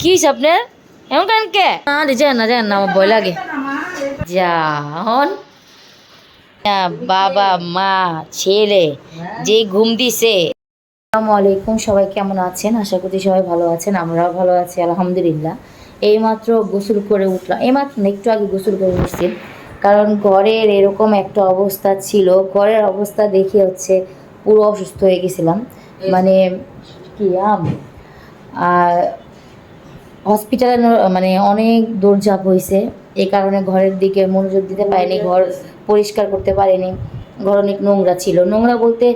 কি আপনার এমন কেন কে? না যান না যান না, আমার ভয় লাগে। যান বাবা, মা, ছেলে, যে ঘুম দিছে। আসসালামু আলাইকুম, সবাই কেমন আছেন? আশা করি সবাই ভালো আছেন, আমরাও ভালো আছি, আলহামদুলিল্লাহ। এইমাত্র গোসল করে উঠলাম। এইমাত্র একটু আগে গোসল করে উঠছি। কারণ ঘরের এরকম একটা অবস্থা ছিল, ঘরের অবস্থা দেখে হচ্ছে পুরো অসুস্থ হয়ে গেছিলাম। মানে কি আম? আর হসপিটালে মানে অনেক দৌড়ঝাঁপ হয়েছে এই কারণে ঘরের দিকে মনোযোগ দিতে পারিনি, ঘর পরিষ্কার করতে পারিনি। ঘর অনেক নোংরা ছিল। নোংরা বলতে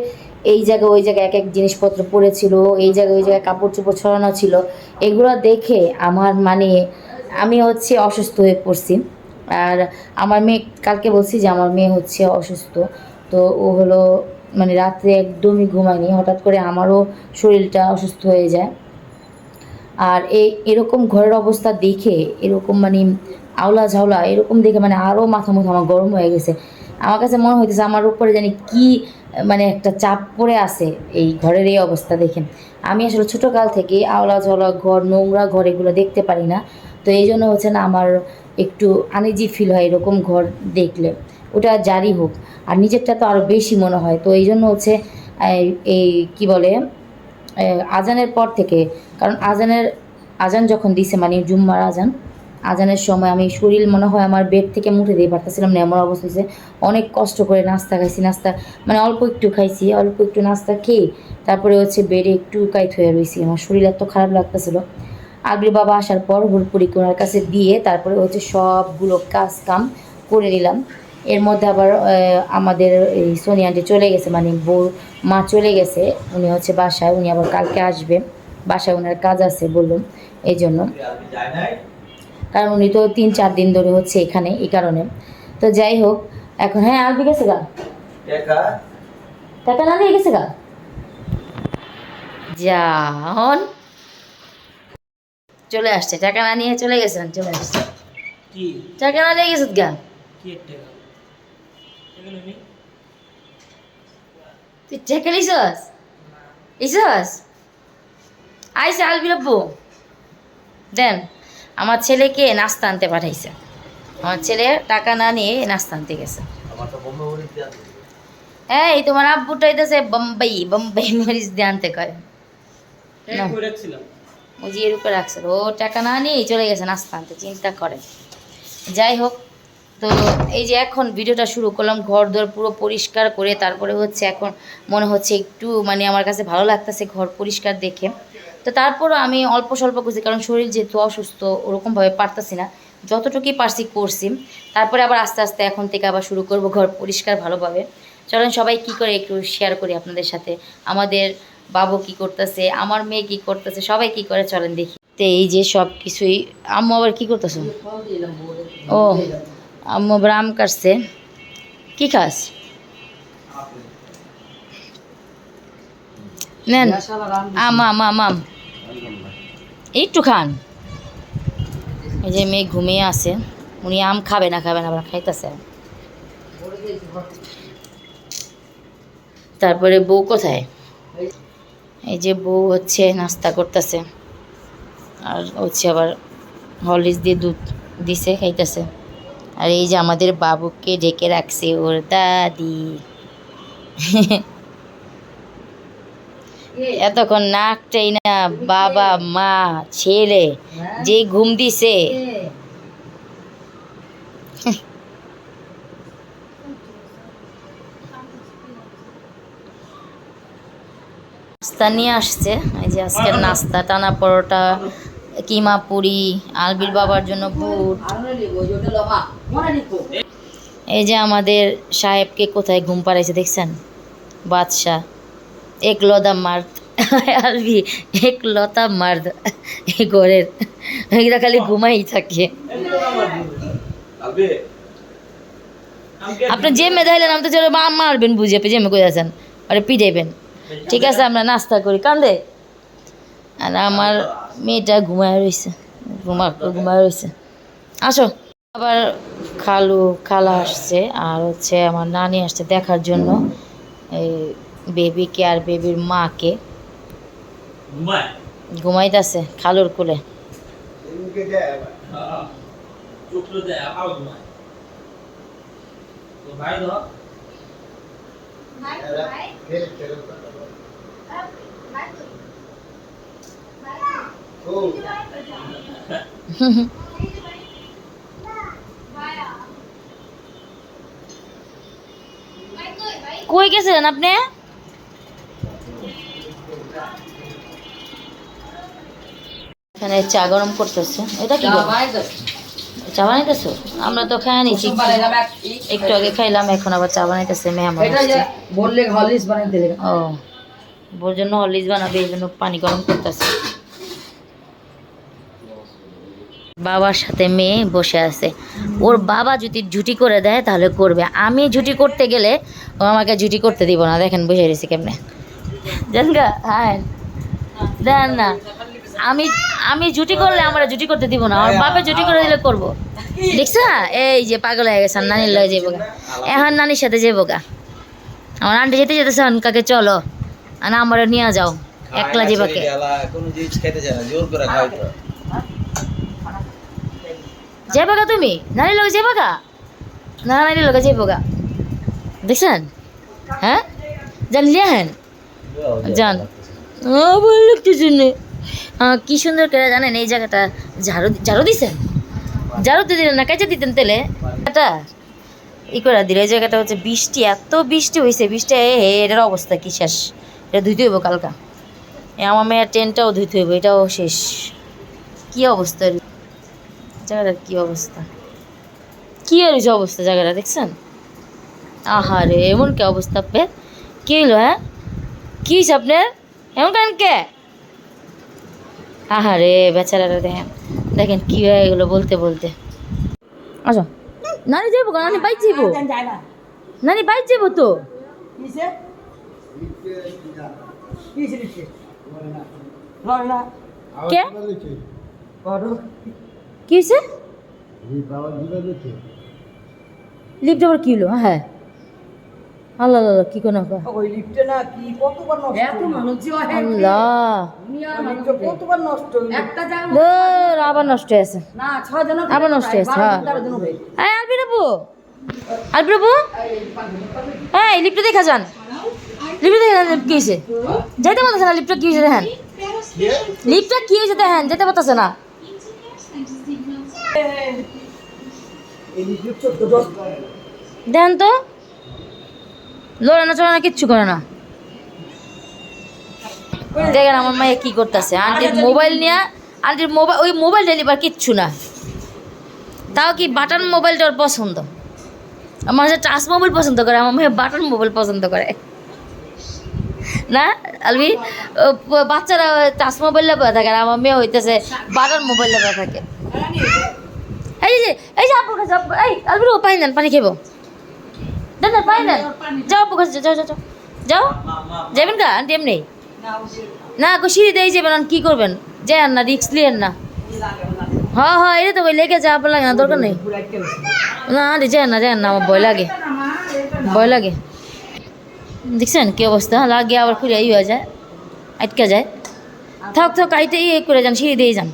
এই জায়গায় ওই জায়গায় এক এক জিনিসপত্র পড়েছিল, এই জায়গায় ওই জায়গায় কাপড় চোপড় ছড়ানো ছিল। এগুলো দেখে আমার মানে আমি হচ্ছে অসুস্থ হয়ে পড়ছি। আর আমার মেয়ে, কালকে বলছি যে আমার মেয়ে হচ্ছে অসুস্থ। তো ও হলো মানে রাত্রে একদমই ঘুমায়নি। হঠাৎ করে আমারও শরীরটা অসুস্থ হয়ে যায়। আর এই এরকম ঘরের অবস্থা দেখে, এরকম মানে আওলা ঝাওলা, এরকম দেখে মানে আরও মাথা মুথা আমার গরম হয়ে গেছে। আমার কাছে মনে হইতেছে আমার উপরে জানি কি মানে একটা চাপ পড়ে আছে এই ঘরের এই অবস্থা দেখে আমি আসলে ছোটোকাল থেকে আওলা ঝাওলা ঘর, নোংরা ঘর এগুলো দেখতে পারি না। তো এই জন্য হচ্ছে না আমার একটু আনিজি ফিল হয় এরকম ঘর দেখলে। ওটা জারি হোক। আর নিজেরটা তো আরও বেশি মনে হয়। তো এই জন্য হচ্ছে এই- কি বলে আজানের পর থেকে, কারণ আজানের, আজান যখন দিছে মানে জুম্মার আজান, আজানের সময় আমি শরীর মনে হয় আমার বেড থেকে মুঠে দিয়ে পারতেছিলাম না, এমন অবস্থা হয়েছে। অনেক কষ্ট করে নাস্তা খাইছি, নাস্তা মানে অল্প একটু খাইছি, অল্প একটু নাস্তা খেয়ে তারপরে হচ্ছে বেডে একটু কাইত হয়ে রয়েছি আমার শরীর এত খারাপ লাগতেছিল। আবির বাবা আসার পর হুড়পুরি ওনার কাছে দিয়ে তারপরে হচ্ছে সবগুলো কাজ কাম করে নিলাম। এর মধ্যে আবার আমাদের এই সোনিয়া আন্টি চলে গেছে মানে বউ মা চলে গেছে উনি হচ্ছে বাসায় উনি আবার কালকে আসবে। বাসায় ওনার কাজ আছে বললাম এই জন্য। কারণ উনি তো তিন চার দিন ধরে হচ্ছে এখানে এই কারণে। তো যাই হোক এখন হ্যাঁ আসবে গেছে গা? টাকা না গেছে গা? যান চলে আসছে টাকা না নিয়ে চলে গেছেন চলে আসছে। টাকা না নিয়ে গেছে গা? তুই টাকা নিছস ইসস আইসে আলবি রব্বু দেন আমার ছেলেকে নাস্তা আনতে পাঠাইছে। আমার ছেলে টাকা না নিয়ে নাস্তা আনতে গেছে। আমার তো বম্বে এই তোমার আব্বুটা হইতেছে বোম্বাই বোম্বাই মরিচ দিয়ে আনতে করে না। ওই যে এর উপরে রাখছে। ও টাকা না নিয়ে চলে গেছে নাস্তা আনতে চিন্তা করে। যাই হোক তো এই যে এখন ভিডিওটা শুরু করলাম ঘর দর পুরো পরিষ্কার করে তারপরে হচ্ছে এখন মনে হচ্ছে একটু মানে আমার কাছে ভালো লাগতেছে ঘর পরিষ্কার দেখে। তো তারপরও আমি অল্প স্বল্প করছি, কারণ শরীর যেহেতু অসুস্থ, ওরকমভাবে পারতাছি না। যতটুকুই পারছি করছি। তারপরে আবার আস্তে আস্তে এখন থেকে আবার শুরু করব ঘর পরিষ্কার ভালোভাবে। চলেন সবাই কি করে একটু শেয়ার করি আপনাদের সাথে। আমাদের বাবু কি করতেছে, আমার মেয়ে কি করতেছে, সবাই কি করে চলেন দেখি। তো এই যে সব কিছুই আম্মু আবার কি করতেছ? ও। আম কাটছে। কি খাস? নেন। আম আম। একটু খান। এই যে মেয়ে ঘুমিয়ে আছে। উনি আম খাবে না খাবে না, আবার খাইতেছে। তারপরে বউ কোথায়? এই যে বউ হচ্ছে, নাস্তা করতেছে। আর হচ্ছে আবার হরলিক্স দিয়ে দুধ দিছে, খাইতেছে। আর এই যে আমাদের বাবুকে ঢেকে রাখছে ওর দাদি। এতক্ষণ নাকটাই না বাবা, মা, ছেলে, যে ঘুম দিছে। নাস্তা নিয়ে আসছে। এই যে আজকের নাস্তা, টানা পরোটা, কিমা পুরি, আলবির বাবার জন্য বুট। এই যে আমাদের সাহেবকে কোথায় ঘুম পাড়াইছে দেখছেন? বাদশাহ। এক লতা মার্দ। আলবি এক লতা মার্দ। এই ঘরের। এগুলা খালি ঘুমাই থাকে। আপনি যে মেধাইলেন আমি তো চলো মা মারবেন বুঝে, আপনি যে মে কই আছেন? আরে পিটাইবেন। ঠিক আছে, আমরা নাস্তা করি। কান্দে? আর আমার মেয়েটা ঘুমায় রয়েছে ঘুমা ঘুমায় রয়েছে আসো। আবার খালু খালা আসছে আর হচ্ছে আমার নানি আসছে দেখার জন্য। এই বেবিকে আর বেবির মাকে। ঘুমাইতেছে খালুর কোলে। হ্যাঁ চুকলো দেয় আবার ঘুমায় তো ভাই ধর কই গেছিলেন আপনি? এখানে চা গরম করতেছে। এটা কি? চা বানাইতেছো। আমরা তো খাই নিছি। একটু আগে খাইলাম এখন আবার চা বানাইতেছে মেহমান। বললে হলিস দিলে ও ওর জন্য হলিস বানাবে এই জন্য পানি গরম করতেছে। বাবার সাথে মেয়ে বসে আছে ওর বাবা যদি ঝুটি করে দেয় তাহলে করবে আমি ঝুটি করতে গেলে ও আমাকে ঝুটি করতে দিব না দেখেন বসে রয়েছে কেমনে জানগা হ্যাঁ দেন না আমি আমি জুটি করলে আমার জুটি করতে দিব না আমার বাপে জুটি করে দিলে করব দেখছা এই যে পাগল হয়ে গেছে নানির লয়ে যাব গা এখন নানির সাথে যাব গা আমার আন্টি যেতে যেতেছে কাকে চলো আর আমার নিয়ে যাও একলা যাবাকে কোনো যাবে গা তুমি? নানির লগে যাবে গা না নানির লগে যাব গা দেখছেন? হ্যাঁ? জান, লিয়া হ্যাঁ যান বলল একটু জন্য? কি সুন্দর করে জানেন এই জায়গাটা? ঝাড়ু ঝাড়ু দিছেন? ঝাড়ু তো দিলেন না কাজে দিতেন তেলে? এটা ই করে দিল, এই জায়গাটা হচ্ছে বৃষ্টি, এত বৃষ্টি হয়েছে বৃষ্টি, এ, হে, এটার অবস্থা কি শেষ? এটা ধুইতে হইব কালকা। আমার মেয়ের ট্রেনটাও ধুইতে হইব, এটাও শেষ। কি অবস্থা? জায়গাটার কি অবস্থা? কি আর হয়েছে অবস্থা জায়গাটা দেখছেন? আহারে এমন কি অবস্থা আপনার কি হইল হ্যাঁ? কি হয়েছে আপনার? এমন কেন কে? আহারে বেচারারা দেখেন। দেখেন কি হয়ে গেলো বলতে বলতে। আসো। নানি যাব নানি বাইক যাব না নানি বাইক যাব তো। কে? কি হয়েছে? লিফট আবার কি হলো? হ্যাঁ। আল্লাহ আল্লাহ কি কোনো? ওই লিফটে না কি কতবার নষ্ট এত মানুষ আল্লাহ। কতবার নষ্ট একটা জায়গা আবার নষ্ট হয়েছে না ছয় জন আবার নষ্ট হয়েছে হ্যাঁ। এই আলবি বাবু আলবি বাবু এই লিফটে দেখা যান। লিফটে দেখা যান কি হয়েছে? পারতেছে না লিফটটা কি হয়েছে দেখেন। লিফটটা কি হয়েছে দেখেন। যেতে পারতেছে না। চোদ্দ তো। লড়ে না চড়ে না কিচ্ছু করে না। দেখেন আমার মায়ে কি করতেছে। আন্টির মোবাইল নিয়ে, আন্টির মোবাইল ওই মোবাইল ডেলিভার কিচ্ছু না। তাও কি বাটন মোবাইলটা ওর পছন্দ? আমার হচ্ছে টাচ মোবাইল পছন্দ করে, আমার মেয়ে বাটন মোবাইল পছন্দ করে। না, আলবি? বাচ্চারা টাচ মোবাইল লেপে থাকে আর আমার মেয়ে হইতেছে বাটন মোবাইল লেপে থাকে। এই যে এই যে আপুর কাছে এই আলবির পানি দেন, পানি খেবো দেন দেন, পানি দেন। যাও আপুর কাছে, যাও যাও যাও। যাবেন কা? আন্টি এমনি? না, গো, সিঁড়ি দিয়ে যাবেন আর কি করবেন? যান না, রিক্স লিয়েন না। হ্যাঁ হ্যাঁ এটা তো ওই লেগে যা আপনার লাগে না, দরকার নেই। না, আন্টি যান না যান না, আমার ভয় লাগে। ভয় লাগে। দেখছেন কি অবস্থা? লাগে, আবার খুলে ই হয়ে যায়, আটকা যায়। থাক থাক, আইতে ইয়ে করে যান, সিঁড়ি দিয়ে যান।